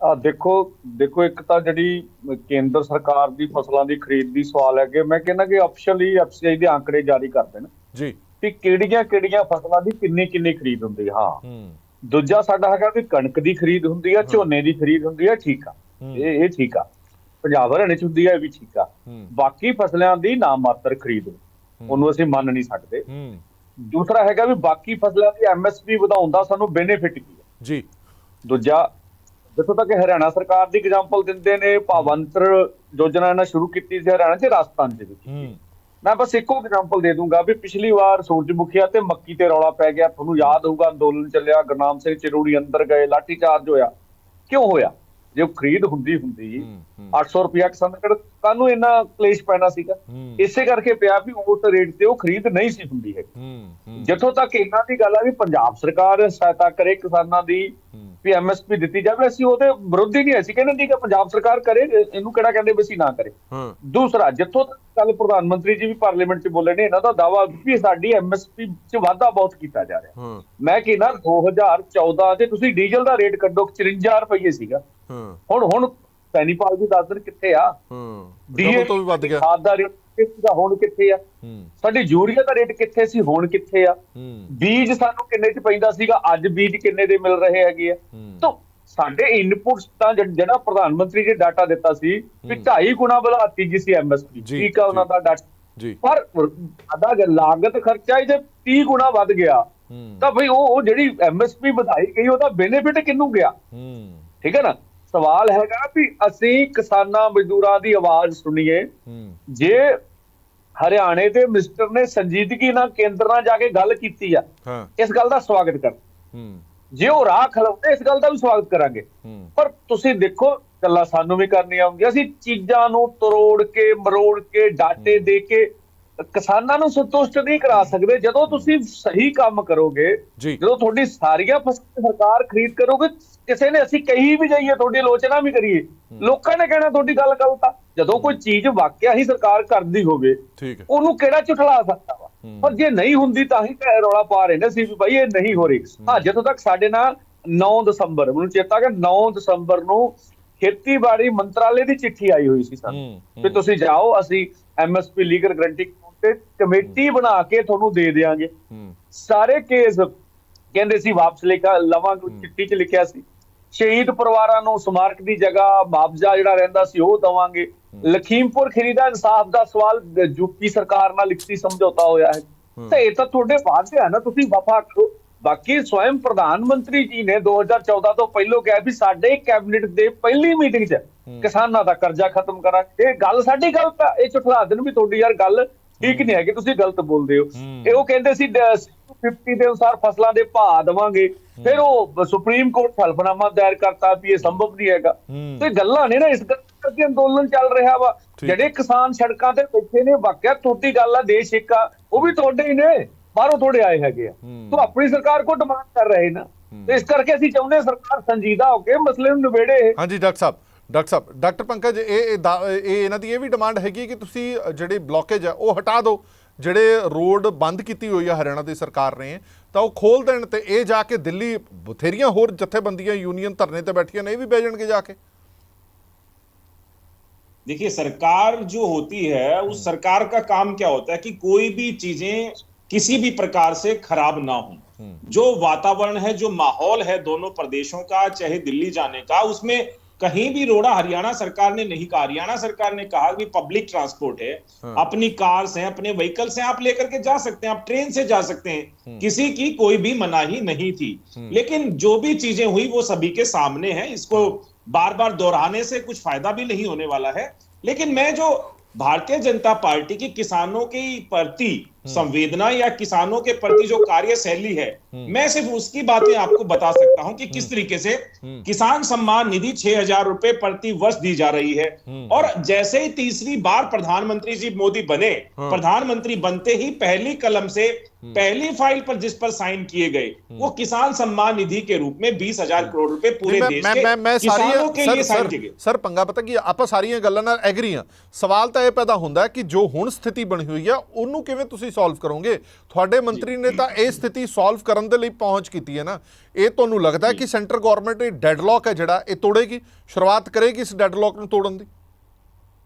ਆ ਦੇਖੋ ਦੇਖੋ ਇੱਕ ਤਾਂ ਜਿਹੜੀ ਕੇਂਦਰ ਸਰਕਾਰ ਦੀ ਫਸਲਾਂ ਦੀ ਖਰੀਦ ਦੀ ਸਵਾਲ ਹੈ ਕਿ ਮੈਂ ਕਹਿੰਦਾ ਕਿ ਅਫਸ਼ਲੀ ਐਫਸੀਆਈ ਦੇ ਆંકੜੇ ਜਾਰੀ ਕਰਦੇ ਨੇ ਜੀ। ਕਿ ਕਿਹੜੀਆਂ ਕਿਹੜੀਆਂ ਫਸਲਾਂ ਦੀ ਕਿੰਨੀ ਕਿੰਨੀ ਖਰੀਦ ਹੁੰਦੀ ਹੈ। ਦੂਜਾ ਸਾਡਾ ਹੈਗਾ ਵੀ ਕਣਕ ਦੀ ਖਰੀਦ ਹੁੰਦੀ ਆ ਝੋਨੇ ਦੀ ਖਰੀਦ ਹੁੰਦੀ ਆ ਠੀਕ ਆ। ਇਹ ਇਹ ਠੀਕ ਆ। ਪੰਜਾਬ ਹਰਿਆਣੇ ਚ ਹੁੰਦੀ ਆ ਇਹ ਵੀ ਠੀਕ ਆ। ਬਾਕੀ ਫਸਲਾਂ ਦੀ ਨਾਮਾਤਰ ਖਰੀਦ। ਉਹਨੂੰ ਅਸੀਂ ਮੰਨ ਨਹੀਂ ਸਕਦੇ। ਦੂਸਰਾ ਹੈਗਾ ਵੀ ਬਾਕੀ ਫਸਲਾਂ ਦੀ ਐਮਐਸਪੀ ਵਧਾਉਣ ਦਾ ਸਾਨੂੰ ਬੈਨੀਫਿਟ ਕੀ ਹੈ। ਜੀ। ਦੂਜਾ ਜਿੱਥੋਂ ਤੱਕ ਹਰਿਆਣਾ ਸਰਕਾਰ ਦੀ ਐਗਜ਼ਾਮਪਲ ਦਿੰਦੇ ਨੇ ਭਾਵੰਤਰ ਯੋਜਨਾ ਇਹਨਾਂ ਸ਼ੁਰੂ ਕੀਤੀ ਸੀ ਹਰਿਆਣਾ ਤੇ ਰਾਜਸਥਾਨ ਦੇ ਵਿੱਚ। ਮੈਂ ਬਸ ਇੱਕੋ ਐਗਜ਼ਾਮਪਲ ਦੇ ਦੂੰਗਾ ਵੀ ਪਿਛਲੀ ਵਾਰ ਸੂਰਜਮੁਖੀਆ ਤੇ ਮੱਕੀ ਤੇ ਰੌਲਾ ਪੈ ਗਿਆ। ਤੁਹਾਨੂੰ ਯਾਦ ਹੋਊਗਾ ਅੰਦੋਲਨ ਚੱਲਿਆ ਗੁਰਨਾਮ ਸਿੰਘ ਚਿਰੂੜੀ ਅੰਦਰ ਗਏ ਲਾਠੀ ਚਾਰਜ ਹੋਇਆ। ਕਿਉਂ ਹੋਇਆ? ਜੇ ਉਹ ਖਰੀਦ ਹੁੰਦੀ ਹੁੰਦੀ ਹੂੰ, ਹੂੰ। 800 ਰੁਪਿਆ ਕਿਸਾਨ ਕਿਹੜਾ ਕਾਨੂੰ ਇੰਨਾ ਕਲੇਸ਼ ਪੈਣਾ ਸੀਗਾ। ਇਸੇ ਕਰਕੇ ਪਿਆ ਵੀ ਉਸ ਰੇਟ ਤੇ ਉਹ ਖਰੀਦ ਨਹੀਂ ਸੀ ਹੁੰਦੀ ਹੈ ਜਿੱਥੋਂ ਤੱਕ ਇਹਨਾਂ ਦੀ ਗੱਲ ਆ ਵੀ ਪੰਜਾਬ ਸਰਕਾਰ ਸਹਾਇਤਾ ਕਰੇ ਕਿਸਾਨਾਂ ਦੀ ਵੀ ਐਮਐਸਪੀ ਦਿੱਤੀ ਜਾਵੇ ਅਸੀਂ ਉਹਦੇ ਵਿਰੋਧੀ ਨਹੀਂ ਅਸੀਂ ਕਹਿੰਦੇ ਨਹੀਂ ਕਿ ਪੰਜਾਬ ਸਰਕਾਰ ਕਰੇ ਇਹਨੂੰ ਕਿਹੜਾ ਕਹਿੰਦੇ ਵੀ ਅਸੀਂ ਨਾ ਕਰੇ। ਦੂਸਰਾ ਜਿੱਥੋਂ ਤੱਕ ਕੱਲ ਪ੍ਰਧਾਨ ਮੰਤਰੀ ਜੀ ਵੀ ਪਾਰਲੀਮੈਂਟ 'ਚ ਬੋਲੇ ਨੇ ਇਹਨਾਂ ਦਾ ਦਾਵਾ ਵੀ ਸਾਡੀ ਐਮਐਸਪੀ 'ਚ ਵਾਧਾ ਬਹੁਤ ਕੀਤਾ ਜਾ ਰਿਹਾ। ਮੈਂ ਕਹਿੰਦਾ 2014 ਤੇ ਤੁਸੀਂ ਡੀਜ਼ਲ ਦਾ ਰੇਟ ਕੱਢੋ 54 ਰੁਪਏ ਸੀਗਾ। ਹਾਂ। ਹੁਣ ਹੁਣ ਸੈਨੀਪਾਲ ਜੀ ਦੱਸ ਦੇਣ ਕਿੱਥੇ ਆ? ਹਾਂ। ਡਬਲ ਤੋਂ ਵੀ ਵੱਧ ਗਿਆ। ਖਾਦ ਦਾ ਰੇਟ ਕਿੱਥੇ ਦਾ ਹੁਣ ਕਿੱਥੇ ਆ? ਹੂੰ। ਸਾਡੀ ਯੂਰੀਆ ਦਾ ਰੇਟ ਕਿੱਥੇ ਸੀ ਹੁਣ ਕਿੱਥੇ ਆ? ਹੂੰ। ਬੀਜ ਸਾਨੂੰ ਕਿੰਨੇ ਚ ਪੈਂਦਾ ਸੀਗਾ? ਅੱਜ ਬੀਜ ਕਿੰਨੇ ਦੇ ਮਿਲ ਰਹੇ ਹੈਗੇ ਆ। ਤਾਂ ਸਾਡੇ ਇਨਪੁਟਸ ਤਾਂ ਜਿਹ- ਜਿਹੜਾ ਪ੍ਰਧਾਨ ਮੰਤਰੀ ਜੀ ਡਾਟਾ ਦਿੱਤਾ ਸੀ ਵੀ 2.5 ਗੁਣਾ ਵਧਾਤੀ ਜੀ ਸੀ ਐਮਐਸਪੀ ਠੀਕ ਆ ਉਹਨਾਂ। ਦਾ ਡਾਟਾ। ਜੀ। ਪਰ ਜੇ ਲਾਗਤ ਖਰਚਾ ਜੇ 30 ਗੁਣਾ ਵੱਧ ਗਿਆ ਤਾਂ ਭਈ ਉਹ ਜਿਹੜੀ ਐਮਐਸਪੀ ਵਧਾਈ ਗਈ ਉਹਦਾ ਬੈਨੀਫਿਟ ਕਿਹਨੂੰ ਗਿਆ? ਹੂੰ। ਠੀਕ ਹੈ ਨਾ? ਸਵਾਲ ਹੈਗਾ ਵੀ ਅਸੀਂ ਕਿਸਾਨਾਂ ਮਜ਼ਦੂਰਾਂ ਦੀ ਆਵਾਜ਼ ਸੁਣੀਏ। ਜੇ ਹਰਿਆਣੇ ਦੇ ਮਿਨਿਸਟਰ ਨੇ ਸੰਜੀਦਗੀ ਨਾਲ ਕੇਂਦਰ ਨਾਲ ਜਾ ਕੇ ਗੱਲ ਕੀਤੀ ਆ ਇਸ ਗੱਲ ਦਾ ਸਵਾਗਤ ਕਰ। ਜੇ ਉਹ ਰਾਹ ਖਲਵਦੇ ਇਸ ਗੱਲ ਦਾ ਵੀ ਸਵਾਗਤ ਕਰਾਂਗੇ। ਪਰ ਤੁਸੀਂ ਦੇਖੋ ਗੱਲਾਂ ਸਾਨੂੰ ਵੀ ਕਰਨੀ ਆਉਂਦੀ ਅਸੀਂ ਚੀਜ਼ਾਂ ਨੂੰ ਤਰੋੜ ਕੇ ਮਰੋੜ ਕੇ ਡਾਟੇ ਦੇ ਕੇ ਕਿਸਾਨਾਂ ਨੂੰ ਸੰਤੁਸ਼ਟ ਨਹੀਂ ਕਰਾ ਸਕਦੇ। ਜਦੋਂ ਤੁਸੀਂ ਸਹੀ ਕੰਮ ਕਰੋਗੇ ਜਦੋਂ ਤੁਹਾਡੀ ਸਾਰੀਆਂ ਫਸਲਾਂ ਸਰਕਾਰ ਖਰੀਦ ਕਰੋਗੇ ਕਿਸੇ ਨੇ ਅਸੀਂ ਕਹੀ ਵੀ ਜਾਈਏ ਤੁਹਾਡੀ ਆਲੋਚਨਾ ਵੀ ਕਰੀਏ। ਲੋਕਾਂ ਨੇ ਕਹਿਣਾ ਤੁਹਾਡੀ ਗੱਲ ਗਲਤ ਆ। ਜਦੋਂ ਕੋਈ ਚੀਜ਼ ਵਾਕਿਆ ਹੀ ਸਰਕਾਰ ਕਰਦੀ ਹੋਵੇ ਉਹਨੂੰ ਕਿਹੜਾ ਝੁਠਲਾ ਸਕਦਾ ਵਾ? ਪਰ ਜੇ ਨਹੀਂ ਹੁੰਦੀ ਤਾਂ ਹੀ ਇਹ ਰੌਲਾ ਪਾ ਰਹੇ ਨੇ ਸੀ ਵੀ ਭਾਈ ਇਹ ਨਹੀਂ ਹੋ ਰਹੀ। ਹਾਂ। ਜਦੋਂ ਤੱਕ ਸਾਡੇ ਨਾਲ 9 ਦਸੰਬਰ ਮੈਨੂੰ ਚੇਤਾ ਕਿ 9 ਦਸੰਬਰ ਨੂੰ ਖੇਤੀਬਾੜੀ ਮੰਤਰਾਲੇ ਦੀ ਚਿੱਠੀ ਆਈ ਹੋਈ ਸੀ ਸਾਨੂੰ। ਹੂੰ, ਵੀ ਤੁਸੀਂ ਜਾਓ ਅਸੀਂ ਐਮਐਸਪੀ ਲੀਗਲ ਗਰੰਟੀ ਤੇ ਕਮੇਟੀ ਬਣਾ ਕੇ ਤੁਹਾਨੂੰ ਦੇ ਦੇਵਾਂਗੇ ਹੂੰ। ਸਾਰੇ ਕੇਸ ਕਹਿੰਦੇ ਸੀ ਵਾਪਸ ਲਿਖਾ ਲਵਾਂਗੇ ਚਿੱਠੀ 'ਚ ਲਿਖਿਆ ਸੀ। ਸ਼ਹੀਦ ਪਰਿਵਾਰਾਂ ਨੂੰ ਸਮਾਰਕ ਦੀ ਜਗ੍ਹਾ ਮੁਆਵਜ਼ਾ ਜਿਹੜਾ ਰਹਿੰਦਾ ਸੀ ਉਹ ਦਵਾਂਗੇ। ਲਖੀਮਪੁਰ ਖੀਰੀ ਦਾ ਇਨਸਾਫ ਦਾ ਸਵਾਲ ਯੂਪੀ ਸਰਕਾਰ ਨਾਲ ਲਿਖਤੀ ਸਮਝੌਤਾ ਹੋਇਆ ਹੈ। ਤੇ ਇਹ ਤਾਂ ਤੁਹਾਡੇ ਵਾਅਦੇ ਆ ਨਾ ਤੁਸੀਂ ਵਫਾ ਕਰੋ ਬਾਕੀ ਸਵਯੰ ਪ੍ਰਧਾਨ ਮੰਤਰੀ ਜੀ ਨੇ 2014 ਤੋਂ ਪਹਿਲਾਂ ਕਿਹਾ ਵੀ ਸਾਡੇ ਕੈਬਨਿਟ ਦੇ ਪਹਿਲੀ ਮੀਟਿੰਗ 'ਚ ਕਿਸਾਨਾਂ ਦਾ ਕਰਜ਼ਾ ਖਤਮ ਕਰਾਂਗੇ। ਇਹ ਗੱਲ ਸਾਡੀ ਗਲਤ ਆ ਇਹ ਝੁਠਲਾ ਦੇਣ ਵੀ ਤੁਹਾਡੀ ਯਾਰ ਗੱਲ ਠੀਕ ਨਹੀਂ ਹੈ ਕਿ ਤੁਸੀਂ ਗਲਤ ਬੋਲਦੇ ਹੋ। ਇਹ ਉਹ ਕਹਿੰਦੇ ਸੀ 50 ਦੇ ਅਨੁਸਾਰ ਫਸਲਾਂ ਦੇ ਭਾਅ ਦੇਵਾਂਗੇ। ਫਿਰ ਉਹ ਸੁਪਰੀਮ ਕੋਰਟ ਹਲਫਨਾਮਾ ਦਾਇਰ ਕਰਤਾ ਵੀ ਇਹ ਸੰਭਵ ਨਹੀਂ ਹੈਗਾ। ਤੇ ਗੱਲਾਂ ਨੇ ਨਾ ਇਸ ਕਰਕੇ ਅੰਦੋਲਨ ਚੱਲ ਰਿਹਾ ਵਾ। ਜਿਹੜੇ ਕਿਸਾਨ ਸੜਕਾਂ ਤੇ ਬੈਠੇ ਨੇ ਵਾਕਿਆ ਤੁਹਾਡੀ ਗੱਲ ਆ ਦੇਸ਼ ਇੱਕ ਆ ਉਹ ਵੀ ਤੁਹਾਡੇ ਹੀ ਨੇ। ਬਾਹਰੋਂ ਥੋੜੇ ਆਏ ਹੈਗੇ ਆ ਹੂੰ। ਤੋ ਆਪਣੀ ਸਰਕਾਰ ਕੋ ਡਿਮਾਂਡ ਕਰ ਰਹੇ ਨਾ ਤੇ ਇਸ ਕਰਕੇ ਅਸੀਂ ਚਾਹੁੰਦੇ ਹਾਂ ਸਰਕਾਰ ਸੰਜੀਦਾ ਹੋ ਕੇ ਮਸਲੇ ਨੂੰ ਨਿਬੇੜੇ ਹਾਂਜੀ doctor sahib doctor sahib doctor Pankaj ਇਹ ਇਹ ਦਾ- ਇਹ ਇਹਨਾਂ ਦੀ ਇਹ ਵੀ ਡਿਮਾਂਡ ਹੈਗੀ ਕਿ ਤੁਸੀਂ ਜਿਹੜੀ ਬਲੌਕੇਜ ਹੈ ਉਹ ਹਟਾ ਦਿਓ ਜਿਹੜੇ ਰੋਡ ਬੰਦ ਕੀਤੀ ਹੋਈ ਹੈ ਹਰਿਆਣਾ ਦੀ ਸਰਕਾਰ ਨੇ ਤਾਂ ਉਹ ਖੋਲ ਦੇਣ ਤੇ ਇਹ ਜਾ ਕੇ ਦਿੱਲੀ ਬਥੇਰੀਆਂ ਹੋਰ ਜਥੇਬੰਦੀਆਂ ਯੂਨੀਅਨ ਧਰਨੇ ਤੇ ਬੈਠੀਆਂ ਨੇ ਇਹ ਵੀ ਬਹਿ ਜਾਣਗੇ ਜਾ ਕੇ देखिए सरकार जो होती है उस सरकार का काम क्या होता है कि कोई भी चीजें किसी भी प्रकार से खराब ना हो। जो वातावरण है जो माहौल है दोनों प्रदेशों का चाहे दिल्ली जाने का उसमें कहीं भी रोड़ा हरियाणा सरकार ने नहीं कहा। हरियाणा सरकार ने कहा कि पब्लिक ट्रांसपोर्ट है अपनी कार से अपने व्हीकल से आप लेकर के जा सकते हैं आप ट्रेन से जा सकते हैं। किसी की कोई भी मनाही नहीं थी। लेकिन जो भी चीज़ें हुई वो सभी के सामने है। इसको बार बार दोहराने से कुछ फ़ायदा भी नहीं होने वाला है। लेकिन मैं जो भारतीय जनता पार्टी की किसानों के प्रति संवेदना या किसानों के प्रति जो कार्यशैली है मैं सिर्फ उसकी बातें आपको बता सकता हूं कि किस तरीके से किसान सम्मान निधि छह हजार रुपए प्रति वर्ष दी जा रही है और जैसे ही तीसरी बार प्रधानमंत्री जी मोदी बने प्रधानमंत्री बनते ही पहली कलम से पहली फाइल पर जिस पर साइन किए गए वो किसान सम्मान निधि के रूप में बीस हजार करोड़ रुपए पूरे ਮੈਂ देश ਮੈਂ के ਮੈਂ ਮੈਂ किसानों के ਸਾਰੀਆਂ लिए ਸਰ साइन ਸਰ किए गए ਸਰ ਪੰਗਾ ਪਤਾ ਕੀ ਆ, ਆਪਾਂ ਸਾਰੀਆਂ ਗੱਲਾਂ ਨਾਲ ਐਗਰੀ ਆ ਸਵਾਲ ਤਾਂ ਇਹ ਪੈਦਾ ਹੁੰਦਾ ਹੈ ਕਿ ਜੋ ਹੁਣ ਸਥਿਤੀ ਬਣੀ ਹੋਈ ਆ ਉਹਨੂੰ ਕਿਵੇਂ ਤੁਸੀਂ ਸੋਲਵ ਕਰੋਗੇ ਤੁਹਾਡੇ ਮੰਤਰੀ ਨੇ ਤਾਂ ਇਹ ਸਥਿਤੀ ਸੋਲਵ ਕਰਨ ਦੇ ਲਈ ਪਹੁੰਚ ਕੀਤੀ ਹੈ ਨਾ ਇਹ ਤੁਹਾਨੂੰ ਲੱਗਦਾ ਹੈ ਕਿ ਸੈਂਟਰ ਗਵਰਨਮੈਂਟ ਇਹ ਡੈਡਲੌਕ ਹੈ ਜਿਹੜਾ ਇਹ ਤੋੜੇਗੀ ਸ਼ੁਰੂਆਤ ਕਰੇਗੀ ਇਸ ਡੈਡਲੌਕ ਨੂੰ ਤੋੜਨ ਦੀ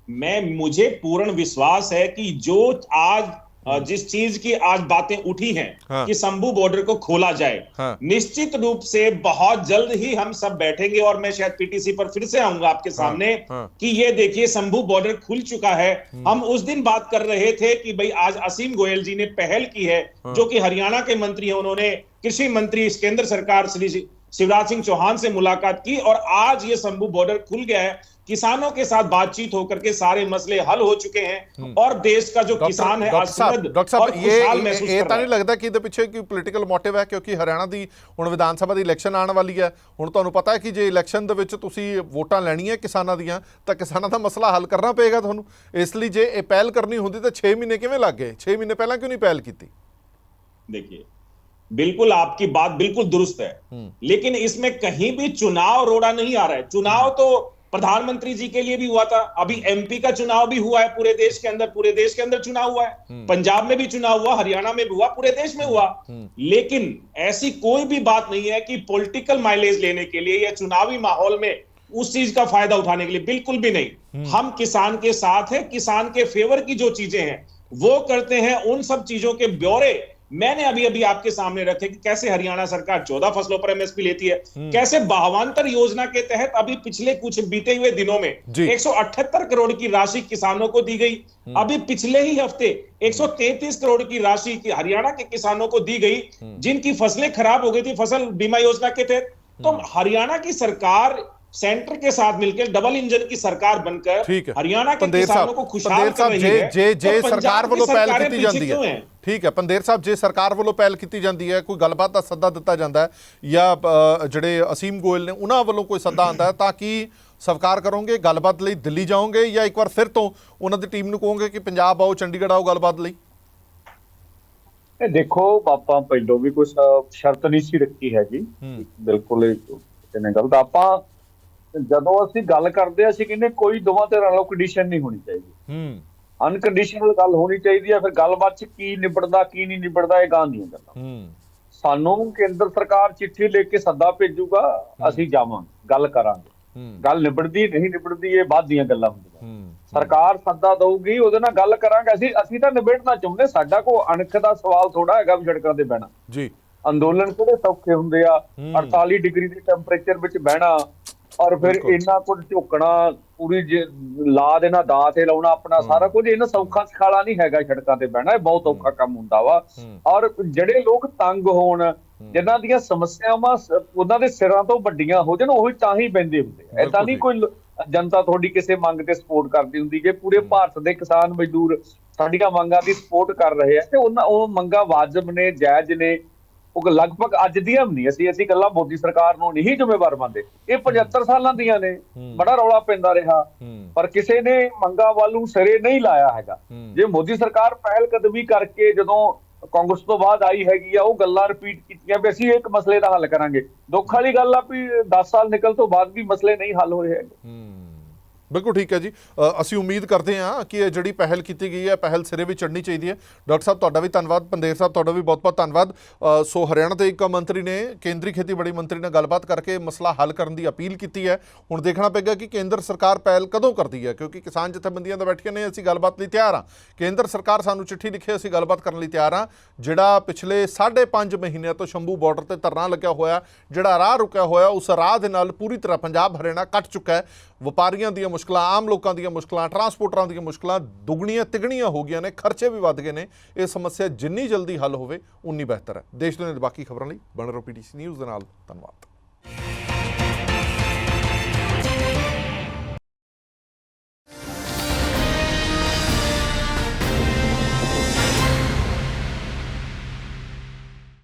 मैं मुझे पूर्ण विश्वास है कि जो आज अ, जिस चीज़ की आज बातें उठी हैं हाँ। कि शंभू बॉर्डर को खोला जाए हाँ। निश्चित रूप से बहुत जल्द ही हम सब बैठेंगे और मैं शायद पीटीसी पर फिर से आऊँगा आपके सामने हाँ। हाँ। कि ये देखिए शंभू बॉर्डर खुल चुका है हम उस दिन बात कर रहे थे कि भाई आज असीम गोयल जी ने पहल की है हाँ। जो कि हरियाणा के मंत्री हैं उन्होंने कृषि मंत्री केंद्र सरकार श्री शिवराज सिंह चौहान से मुलाकात की और आज ये शंभू बॉर्डर खुल गया है किसानों के साथ बातचीत होकर के सारे मसले हल हो चुके हैं और देश का जो किसान है आज ਡਾਕਟਰ ਸਾਹਿਬ समृद्ध ਡਾਕਟਰ और ਸਾਹਿਬ ਇਹ खुशहाल ਇਹ- महसूस ਇਹ कर ਤਾਂ रहा ਨਹੀਂ है ਲੱਗਦਾ ਕਿ ਇਹਦੇ ਪਿੱਛੇ ਕੋਈ ਪੋਲੀਟੀਕਲ ਮੋਟਿਵ ਹੈ ਕਿਉਂਕਿ ਹਰਿਆਣਾ ਦੀ ਹੁਣ ਵਿਧਾਨ ਸਭਾ ਦੀ ਇਲੈਕਸ਼ਨ ਆਉਣ ਵਾਲੀ ਹੈ ਹੁਣ ਤੁਹਾਨੂੰ ਪਤਾ ਹੈ ਕਿ ਜੇ ਇਲੈਕਸ਼ਨ ਦੇ ਵਿੱਚ ਤੁਸੀਂ ਵੋਟਾਂ ਲੈਣੀਆਂ ਕਿਸਾਨਾਂ ਦੀਆਂ ਤਾਂ ਕਿਸਾਨਾਂ ਦਾ ਮਸਲਾ ਹੱਲ ਕਰਨਾ ਪਏਗਾ ਤੁਹਾਨੂੰ ਇਸ ਲਈ ਜੇ ਇਹ ਪਹਿਲ ਕਰਨੀ ਹੁੰਦੀ ਤਾਂ 6 ਮਹੀਨੇ ਕਿਵੇਂ ਲੱਗ ਗਏ 6 ਮਹੀਨੇ ਪਹਿਲਾਂ ਕਿਉਂ ਨਹੀਂ ਪਹਿਲ ਕੀਤੀ देखिए बिल्कुल आपकी बात बिल्कुल दुरुस्त है लेकिन इसमें कहीं भी चुनाव रोड़ा नहीं आ रहा है चुनाव तो प्रधानमंत्री जी के लिए भी हुआ था। अभी एमपी का चुनाव भी हुआ है पूरे देश के अंदर पूरे देश के अंदर चुनाव हुआ है। पंजाब में भी चुनाव हुआ हरियाणा में भी हुआ पूरे देश में हुआ। लेकिन ऐसी कोई भी बात नहीं है कि पॉलिटिकल माइलेज लेने के लिए या चुनावी माहौल में उस चीज़ का फ़ायदा उठाने के लिए बिल्कुल भी नहीं। हम किसान के साथ है किसान के फेवर की जो चीज़ें हैं वो करते हैं उन सब चीज़ों के ब्यौरे मैंने अभी अभी आपके सामने रखे कि कैसे हरियाणा सरकार चौदह फ़सलों पर एमएसपी लेती है कैसे बहावांतर योजना के तहत अभी पिछले कुछ बीते हुए दिनों में। 178 करोड़ की राशि किसानों को दी गई अभी पिछले ही हफ़्ते 133 करोड़ की राशि की हरियाणा के किसानों को दी गई जिनकी फ़सलें खराब हो गई थी फ़सल बीमा योजना के तहत। तो हरियाणा की सरकार सेंटर के साथ मिलकर डबल इंजन की सरकार बनकर ਠੀਕ ਹੈ हरियाणा के ਪੰਦੇਰ किसानों ਸਾਹਿਬ को खुशहाल ਪੰਦੇਰ कर ਸਾਹਿਬ रही ਜੇ है ਜੇ ਜੇ तो पंजाब ਸਰਕਾਰ की ਵੱਲੋਂ ਪਹਿਲ सरकारें ਕੀਤੀ पीछे ਜਾਂਦੀ क्यों ਹੈ हैं? ਠੀਕ ਹੈ ਪੰਦੇਰ ਸਾਹਿਬ ਜੇ ਸਰਕਾਰ ਵੱਲੋਂ ਪਹਿਲ ਕੀਤੀ ਜਾਂਦੀ ਹੈ ਕੋਈ ਗੱਲਬਾਤ ਦਾ ਸੱਦਾ ਦਿੱਤਾ ਜਾਂਦਾ ਹੈ ਜਾਂ ਅ, ਜਿਹੜੇ ਅਸੀਮ ਗੋਇਲ ਨੇ ਉਹਨਾਂ ਵੱਲੋਂ ਕੋਈ ਸੱਦਾ ਆਉਂਦਾ ਹੈ ਤਾਂ ਕਿ ਸਵੀਕਾਰ ਕਰੋਗੇ ਗੱਲਬਾਤ ਲਈ ਦਿੱਲੀ ਜਾਓਗੇ ਜਾਂ ਇੱਕ ਵਾਰ ਫਿਰ ਤੋਂ ਉਹਨਾਂ ਦੀ ਟੀਮ ਨੂੰ ਕਹੋਗੇ ਕਿ ਪੰਜਾਬ ਆਓ ਚੰਡੀਗੜ੍ਹ ਆਓ ਗੱਲਬਾਤ ਲਈ ਇਹ ਦੇਖੋ ਆਪਾਂ ਪਹਿਲੋਂ ਵੀ ਕੋਈ ਸ਼- ਸ਼ਰਤ ਨਹੀਂ ਸੀ ਰੱਖੀ ਹੈਗੀ ਬਿਲਕੁਲ ਇਹ ਕਿਸੇ ਨੇ ਗਲਤ ਆਪਾਂ ਜਦੋਂ ਅਸੀਂ ਗੱਲ ਕਰਦੇ ਹਾਂ ਅਸੀਂ ਕਹਿੰਦੇ ਕੋਈ ਦੋਵਾਂ ਧਿਰਾਂ ਨਾਲੋਂ ਕੰਡੀਸ਼ਨ ਨਹੀਂ ਹੋਣੀ ਚਾਹੀਦੀ। ਹੂੰ। ਅਨਕੰਡੀਸ਼ਨਲ ਗੱਲ ਹੋਣੀ ਚਾਹੀਦੀ ਹੈ ਫਿਰ ਗੱਲਬਾਤ ਚ ਕੀ ਨਿਬੜਦਾ ਕੀ ਨਹੀਂ ਨਿਬੜਦਾ ਇਹ ਗਾਂ ਦੀਆਂ ਗੱਲਾਂ। ਹੂੰ। ਸਾਨੂੰ ਕੇਂਦਰ ਸਰਕਾਰ ਚਿੱਠੀ ਲਿਖ ਕੇ ਸੱਦਾ ਭੇਜੂਗਾ ਅਸੀਂ ਜਾਵਾਂਗੇ ਗੱਲ ਕਰਾਂਗੇ। ਗੱਲ ਨਿਬੜਦੀ ਨਹੀਂ ਨਿਬੜਦੀ ਇਹ ਬਾਅਦ ਦੀਆਂ ਗੱਲਾਂ ਹੁੰਦੀਆਂ। ਸਰਕਾਰ ਸੱਦਾ ਦਊਗੀ ਉਹਦੇ ਨਾਲ ਗੱਲ ਕਰਾਂਗੇ। ਅਸੀਂ ਅਸੀਂ ਤਾਂ ਨਿਬੇੜਨਾ ਚਾਹੁੰਦੇ ਸਾਡਾ ਕੋ ਅਣਖ ਦਾ ਸਵਾਲ ਥੋੜਾ ਹੈਗਾ ਵੀ ਸੜਕਾਂ ਤੇ ਬਹਿਣਾ। ਜੀ। ਅੰਦੋਲਨ ਕਿਹੜੇ ਸੌਖੇ ਹੁੰਦੇ ਆ? 48 ਡਿਗਰੀ ਦੇ ਟੈਂਪਰੇਚਰ ਵਿੱਚ ਬਹਿਣਾ ਔਰ ਫਿਰ ਇੰਨਾ ਕੁਝ ਝੁਕਣਾ ਪੂਰੀ ਲਾ ਦੇਣਾ ਦਾਅ ਤੇ ਲਾਉਣਾ ਆਪਣਾ ਸਾਰਾ ਕੁਝ ਇਹਨਾਂ ਸੌਖਾ ਸਖਾਲਾ ਨਹੀਂ ਹੈਗਾ ਸੜਕਾਂ ਤੇ ਬਹਿਣਾ ਇਹ ਬਹੁਤ ਔਖਾ ਕੰਮ ਹੁੰਦਾ ਵਾ। ਔਰ ਜਿਹੜੇ ਲੋਕ ਤੰਗ ਹੋਣ ਜਿਨ੍ਹਾਂ ਦੀਆਂ ਸਮੱਸਿਆਵਾਂ ਉਹਨਾਂ ਦੇ ਸਿਰਾਂ ਤੋਂ ਵੱਡੀਆਂ ਹੋ ਜਾਣ ਉਹੀ ਤਾਂ ਹੀ ਬੈੰਦੇ ਹੁੰਦੇ ਆ। ਏਦਾਂ ਨਹੀਂ ਕੋਈ ਜਨਤਾ ਤੁਹਾਡੀ ਕਿਸੇ ਮੰਗ ਤੇ ਸਪੋਰਟ ਕਰਦੀ ਹੁੰਦੀ ਜੇ ਪੂਰੇ ਭਾਰਤ ਦੇ ਕਿਸਾਨ ਮਜ਼ਦੂਰ ਸਾਡੀਆਂ ਮੰਗਾਂ ਦੀ ਸਪੋਰਟ ਕਰ ਰਹੇ ਆ ਤੇ ਉਹਨਾਂ ਉਹ ਮੰਗਾਂ ਵਾਜਬ ਨੇ ਜਾਇਜ਼ ਨੇ ਉਹ ਲਗਭਗ ਅੱਜ ਦੀਆਂ ਨਹੀਂ। ਅਸੀਂ ਅਸੀਂ ਗੱਲਾਂ ਮੋਦੀ ਸਰਕਾਰ ਨੂੰ ਨਹੀਂ ਜ਼ਿੰਮੇਵਾਰ ਮੰਨਦੇ। ਇਹ 75 ਸਾਲਾਂ ਦੀਆਂ ਨੇ। ਬੜਾ ਰੌਲਾ ਪੈਂਦਾ ਰਿਹਾ। ਪਰ ਕਿਸੇ ਨੇ ਮੰਗਾਂ ਵੱਲ ਸਿਰੇ ਨਹੀਂ ਲਾਇਆ ਹੈਗਾ। ਜੇ ਮੋਦੀ ਸਰਕਾਰ ਪਹਿਲ ਕਦਮੀ ਕਰਕੇ ਜਦੋਂ ਕਾਂਗਰਸ ਤੋਂ ਬਾਅਦ ਆਈ ਹੈਗੀ ਆ ਉਹ ਗੱਲਾਂ ਰਿਪੀਟ ਕੀਤੀਆਂ ਵੀ ਅਸੀਂ ਇੱਕ ਮਸਲੇ ਦਾ ਹੱਲ ਕਰਾਂਗੇ। ਦੁੱਖ ਵਾਲੀ ਗੱਲ ਆ ਵੀ 10 ਸਾਲ ਨਿਕਲ ਤੋਂ ਬਾਅਦ ਵੀ ਮਸਲੇ ਨਹੀਂ ਹੱਲ ਹੋਏ ਹੈਗੇ। ਬਿਲਕੁਲ ਠੀਕ ਹੈ ਜੀ। ਅਸੀਂ ਉਮੀਦ ਕਰਦੇ ਹਾਂ ਕਿ ਇਹ ਜਿਹੜੀ ਪਹਿਲ ਕੀਤੀ ਗਈ ਹੈ, ਪਹਿਲ ਸਿਰੇ ਵੀ ਚੜਨੀ ਚਾਹੀਦੀ ਹੈ। ਡਾਕਟਰ ਸਾਹਿਬ, ਤੁਹਾਡਾ ਵੀ ਧੰਨਵਾਦ ਪੰਦੇਰ ਸਾਹਿਬ, ਤੁਹਾਡਾ ਵੀ ਬਹੁਤ-ਬਹੁਤ ਧੰਨਵਾਦ। ਸੋ ਹਰਿਆਣਾ ਦੇ ਇੱਕ ਮੰਤਰੀ ਨੇ, ਕੇਂਦਰੀ ਖੇਤੀਬਾੜੀ ਮੰਤਰੀ ਨਾਲ ਗੱਲਬਾਤ ਕਰਕੇ ਮਸਲਾ ਹੱਲ ਕਰਨ ਦੀ ਅਪੀਲ ਕੀਤੀ ਹੈ। ਹੁਣ ਦੇਖਣਾ ਪਏਗਾ ਕਿ ਕੇਂਦਰ ਸਰਕਾਰ ਪਹਿਲ ਕਦੋਂ ਕਰਦੀ ਹੈ, ਕਿਉਂਕਿ ਕਿਸਾਨ ਜਥੇਬੰਦੀਆਂ ਦਾ ਬੈਠੀਆਂ ਨੇ, ਅਸੀਂ ਗੱਲਬਾਤ ਲਈ ਤਿਆਰ ਹਾਂ। ਕੇਂਦਰ ਸਰਕਾਰ ਸਾਨੂੰ ਚਿੱਠੀ ਲਿਖੇ, ਅਸੀਂ ਗੱਲਬਾਤ ਕਰਨ ਲਈ ਤਿਆਰ ਹਾਂ, ਜਿਹੜਾ ਪਿਛਲੇ 5.5 ਮਹੀਨਿਆਂ ਤੋਂ ਸ਼ੰਭੂ ਬਾਰਡਰ ਤੇ ਧਰਨਾ ਲੱਗਿਆ ਹੋਇਆ, ਜਿਹੜਾ ਰਾਹ ਰੁਕਿਆ ਹੋਇਆ, ਉਸ ਰਾਹ ਦੇ ਨਾਲ ਪੂਰੀ ਤਰ੍ਹਾਂ ਪੰਜਾਬ, ਹਰਿਆਣਾ ਕੱਟ ਚੁੱਕਾ ਹੈ। ਵਪਾਰੀਆਂ ਦੀਆਂ ਮੁਸ਼ਕਲਾਂ, ਆਮ ਲੋਕਾਂ ਦੀਆਂ ਮੁਸ਼ਕਲਾਂ, ਟਰਾਂਸਪੋਰਟਰਾਂ ਦੀਆਂ ਮੁਸ਼ਕਲਾਂ ਦੁੱਗਣੀਆਂ ਤਿਗਣੀਆਂ ਹੋ ਗਈਆਂ ਨੇ, ਖਰਚੇ ਵੀ ਵੱਧ ਗਏ ਨੇ। ਇਹ ਸਮੱਸਿਆ ਜਿੰਨੀ ਜਲਦੀ ਹੱਲ ਹੋਵੇ, ਉਨੀ ਬਿਹਤਰ ਹੈ। ਦੇਸ਼ ਦੇ ਬਾਕੀ ਖਬਰਾਂ ਲਈ ਬਣ ਰਹੋ ਪੀਟੀਸੀ ਨਿਊਜ਼ ਦੇ ਨਾਲ। ਧੰਨਵਾਦ।